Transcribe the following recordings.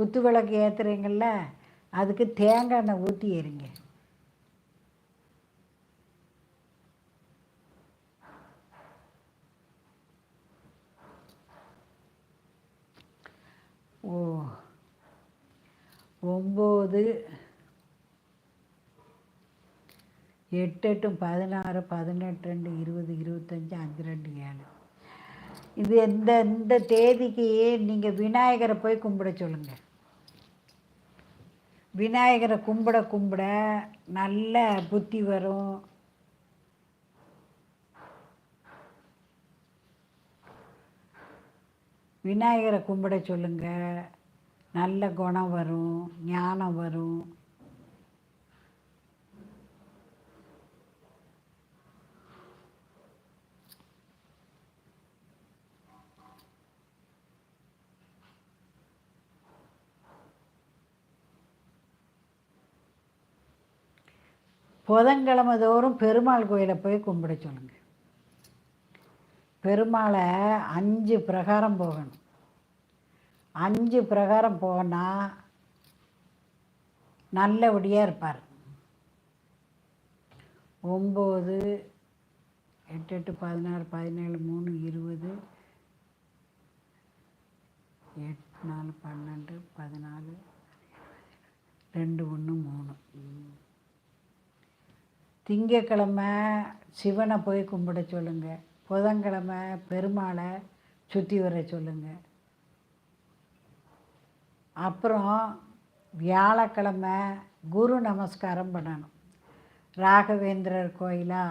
குத்து விளக்கு ஏற்றுறீங்கள அதுக்கு தேங்காய் எண்ணெய் ஊற்றி எறிங்க ஓ ஒம்பது எட்டு எட்டும் பதினாறு பதினெட்டு ரெண்டு இருபது இருபத்தஞ்சி அஞ்சு ரெண்டு ஏழு. இது இந்த இந்த தேதிக்கு நீங்கள் விநாயகரை போய் கும்பிட சொல்லுங்கள் விநாயகரை கும்பிட கும்பிட நல்ல புத்தி வரும். விநாயகரை கும்பிட சொல்லுங்கள் நல்ல குணம் வரும் ஞானம் வரும். புதன்கிழமை தோறும் பெருமாள் கோயிலை போய் கும்பிட சொல்லுங்க. பெருமாளை அஞ்சு பிரகாரம் போகணும். அஞ்சு பிரகாரம் போனால் நல்லபடியாக இருப்பார். ஒம்பது எட்டு எட்டு பதினாறு பதினேழு மூணு இருபது எட்டு நாலு பன்னெண்டு பதினாலு ரெண்டு ஒன்று மூணு. திங்கக்கிழமை சிவனை போய் கும்பிட சொல்லுங்கள் புதன்கிழமை பெருமாளை சுற்றி வர சொல்லுங்கள் அப்புறம் வியாழக்கிழமை குரு நமஸ்காரம் பண்ணணும். ராகவேந்திரர் கோயிலா?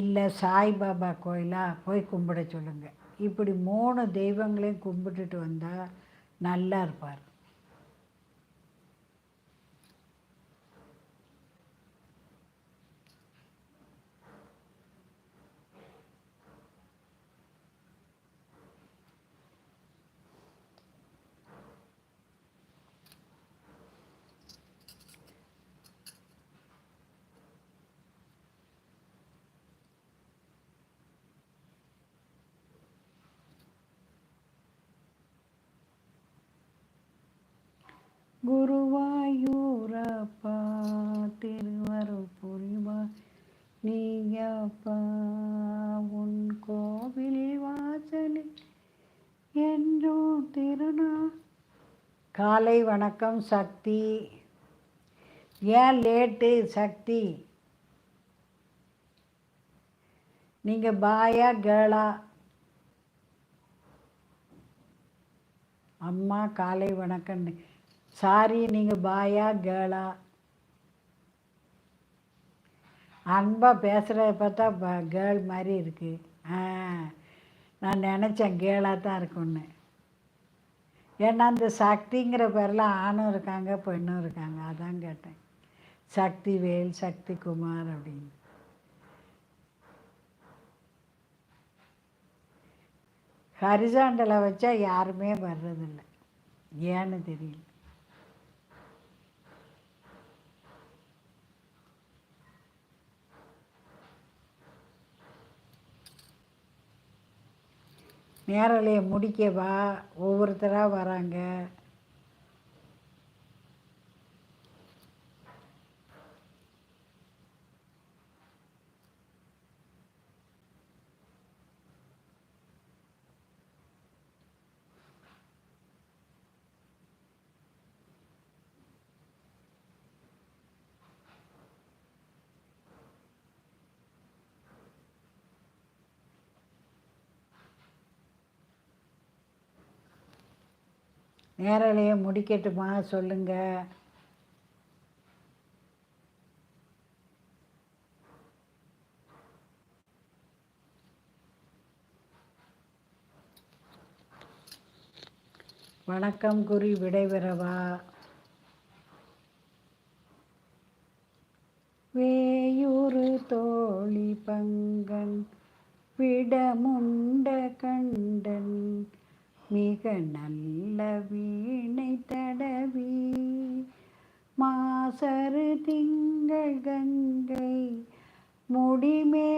இல்லை சாய்பாபா கோயிலா? போய் கும்பிட சொல்லுங்கள் இப்படி மூணு தெய்வங்களையும் கும்பிட்டுட்டு வந்தால் நல்லா இருப்பார். குருவாயூரப்பா திருவருள் புரிவா. நீயப்பா உன் கோவில் வாசலில் என்றோ திருநா. காலை வணக்கம் சக்தி. ஏன் லேட்டு சக்தி? நீங்கள் பாயா கேளா? அம்மா காலை வணக்கம்னு. சாரி நீங்கள் பாயா கேளா. அன்பாக பேசுகிறத பார்த்தா ப கேர்ள் மாதிரி இருக்குது ஆ நான் நினச்சேன் கேளாக தான் இருக்கும்னு. ஏன்னா அந்த சக்திங்கிற பேரில் ஆணும் இருக்காங்க பெண்ணும் இருக்காங்க. அதான் கேட்டேன். சக்தி வேல் சக்தி குமார் அப்படின்னு. ஹரிசாண்டலை வச்சா யாருமே வர்றதில்லை. ஏன்னு தெரியல. நேரலையை முடிக்கவா? ஒவ்வொருத்தராக வராங்க. நேரலையை முடிக்கட்டுமா? சொல்லுங்கள் வணக்கம் குறி விடைபெறவா? வேயூரு தோழி பங்கன் விடமுண்ட கண்டன் மிக நல்ல வீணை தடவி. மாசரு திங்கள் கங்கை முடிமே